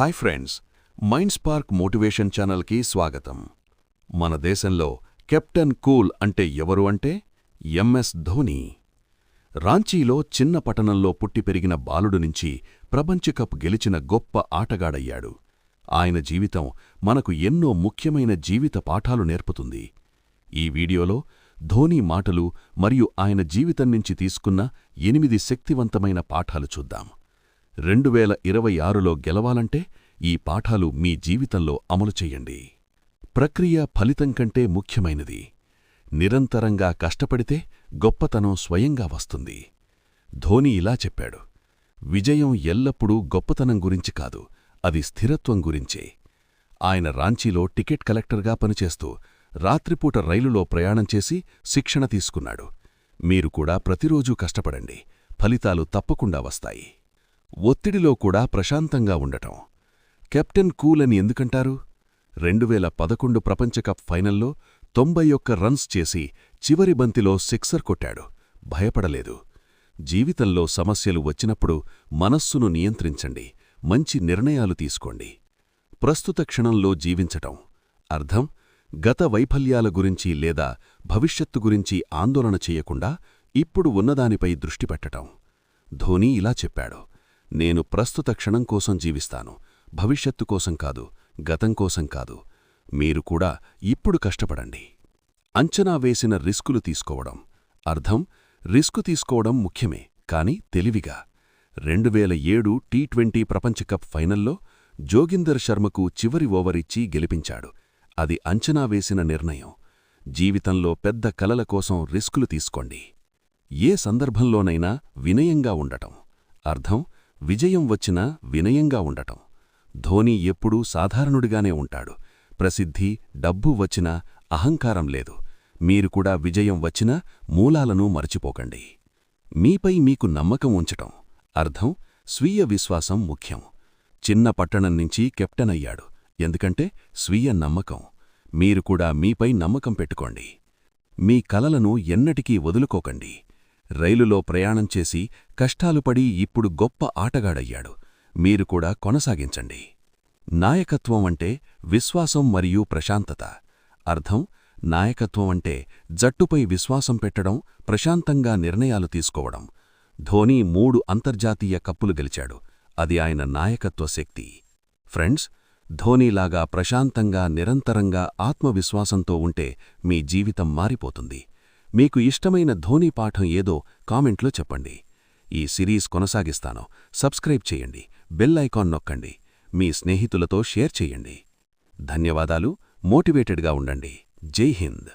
Hi friends mind spark motivation ఛానల్కి స్వాగతం. మన దేశంలో కెప్టెన్ కూల్ అంటే ఎవరు అంటే ఎంఎస్ ధోని. రాంచీలో చిన్న పట్టణంలో పుట్టి పెరిగిన బాలుడు నుంచి ప్రపంచకప్ గెలిచిన గొప్ప ఆటగాడయ్యాడు. ఆయన జీవితం మనకు ఎన్నో ముఖ్యమైన జీవిత పాఠాలు నేర్పుతుంది. ఈ వీడియోలో ధోని మాటలు మరియు ఆయన జీవితం నుంచి తీసుకున్న ఎనిమిది శక్తివంతమైన పాఠాలు చూద్దాం. రెండు వేల ఇరవై ఆరులో గెలవాలంటే ఈ పాఠాలు మీ జీవితంలో అమలు చెయ్యండి ప్రక్రియ ఫలితం కంటే ముఖ్యమైనది. నిరంతరంగా కష్టపడితే గొప్పతనం స్వయంగా వస్తుంది. ధోని ఇలా చెప్పాడు విజయం ఎల్లప్పుడూ గొప్పతనం గురించి కాదు అది స్థిరత్వం గురించే. ఆయన రాంచీలో టికెట్ కలెక్టర్గా పనిచేస్తూ రాత్రిపూట రైలులో ప్రయాణం చేసి శిక్షణ తీసుకున్నాడు. మీరు కూడా ప్రతిరోజూ కష్టపడండి ఫలితాలు తప్పకుండా వస్తాయి. ఒత్తిడిలో కూడా ప్రశాంతంగా ఉండటం. కెప్టెన్ కూల్ అని ఎందుకంటారు? రెండువేల పదకొండు ప్రపంచకప్ ఫైనల్లో తొంభై ఒక్క రన్స్ చేసి చివరి బంతిలో సిక్సర్ కొట్టాడు. భయపడలేదు. జీవితంలో సమస్యలు వచ్చినప్పుడు మనస్సును నియంత్రించండి. మంచి నిర్ణయాలు తీసుకోండి. ప్రస్తుత క్షణంలో జీవించటం. అర్థం? గత వైఫల్యాల గురించి లేదా భవిష్యత్తు గురించి ఆందోళన చెయ్యకుండా ఇప్పుడు ఉన్నదానిపై దృష్టి పెట్టటం. ధోని ఇలా చెప్పాడు. నేను ప్రస్తుత క్షణం కోసం జీవిస్తాను. భవిష్యత్తు కోసం కాదు గతం కోసం కాదు. మీరు కూడా ఇప్పుడు కష్టపడండి. అంచనా వేసిన రిస్కులు తీసుకోవడం. అర్థం? రిస్కు తీసుకోవడం ముఖ్యమే కాని తెలివిగా. రెండువేల ఏడు టీ ట్వంటీ ప్రపంచకప్ ఫైనల్లో జోగిందర్ శర్మకు చివరి ఓవరిచ్చి గెలిపించాడు. అది అంచనా వేసిన నిర్ణయం. జీవితంలో పెద్ద కలల కోసం రిస్కులు తీసుకోండి. ఏ సందర్భంలోనైనా వినయంగా ఉండటం. అర్థం? విజయం వచ్చినా వినయంగా ఉండటం. ధోని ఎప్పుడూ సాధారణుడిగానే ఉంటాడు. ప్రసిద్ధి డబ్బు వచ్చినా అహంకారం లేదు. మీరు కూడా విజయం వచ్చినా మూలాలను మరచిపోకండి. మీపై మీకు నమ్మకం ఉంచటం. అర్థం? స్వీయ విశ్వాసం ముఖ్యం. చిన్న పట్టణం నుంచి కెప్టెన్ అయ్యాడు. ఎందుకంటే స్వీయ నమ్మకం. మీరు కూడా మీపై నమ్మకం పెట్టుకోండి. మీ కలలను ఎన్నటికీ వదులుకోకండి. రైలులో ప్రయాణం చేసి కష్టాలు పడి ఇప్పుడు గొప్ప ఆటగాడయ్యాడు. మీరు కూడా కొనసాగించండి. నాయకత్వం అంటే విశ్వాసం మరియు ప్రశాంతత. అర్థం? నాయకత్వం అంటే జట్టుపై విశ్వాసం పెట్టడం ప్రశాంతంగా నిర్ణయాలు తీసుకోవడం. ధోని మూడు అంతర్జాతీయ కప్పులు గెలిచాడు. అది ఆయన నాయకత్వ శక్తి. ఫ్రెండ్స్ ధోనీలాగా ప్రశాంతంగా నిరంతరంగా ఆత్మవిశ్వాసంతో ఉంటే మీ జీవితం మారిపోతుంది. మీకు ఇష్టమైన ధోని పాఠం ఏదో కామెంట్లో చెప్పండి. ఈ సిరీస్ కొనసాగిస్తాను. సబ్స్క్రైబ్ చేయండి. బెల్ ఐకాన్ నొక్కండి. మీ స్నేహితులతో షేర్ చేయండి. ధన్యవాదాలు. మోటివేటెడ్గా ఉండండి. జై హింద్.